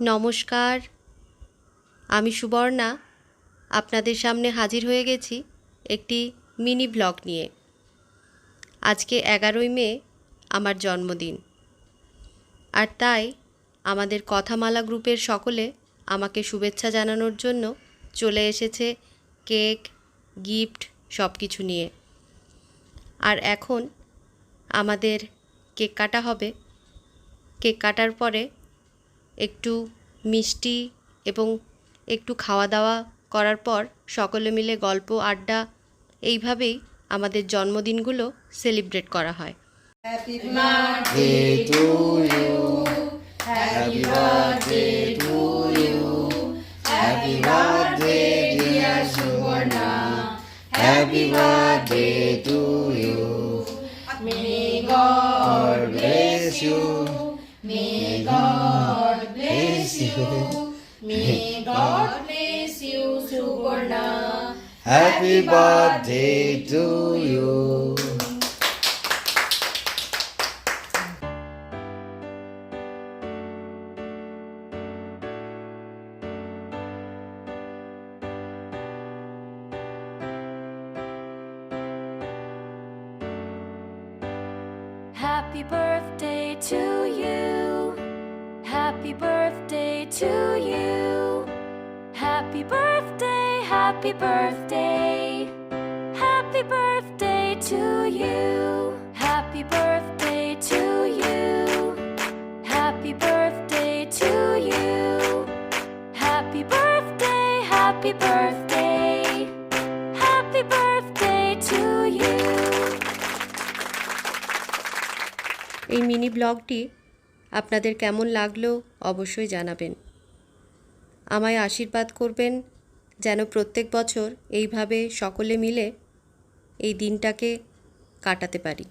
নমস্কার, আমি সুবর্ণা, আপনাদের সামনে হাজির হয়ে গেছি একটি মিনি ব্লগ নিয়ে। আজকে এগারোই মে, আমার জন্মদিন। আর তাই, আমাদের কথামালা গ্রুপের সকলে আমাকে শুভেচ্ছা জানানোর জন্য চলে এসেছে কেক, গিফট সব কিছু নিয়ে। আর এখন আমাদের কেক কাটা হবে। কেক কাটার পরে একটু মিষ্টি এবং একটু খাওয়া দাওয়া করার পর সকলে মিলে গল্প, আড্ডা এইভাবেই আমাদের জন্মদিনগুলো সেলিব্রেট করা হয়। May bless you. May God bless you, Suvarna. Happy birthday to you. Happy birthday to you. Happy birthday to you. Happy birthday, happy birthday. Happy birthday to you. Happy birthday to you. Happy birthday to you. Happy birthday, happy birthday. Happy birthday to you. এই mini ব্লগটি আপনাদের কেমন লাগল অবশ্যই জানাবেন। আমায় আশীর্বাদ করবেন যেন প্রত্যেক বছর এইভাবে সকলে মিলে এই দিনটাকে কাটাতে পারি।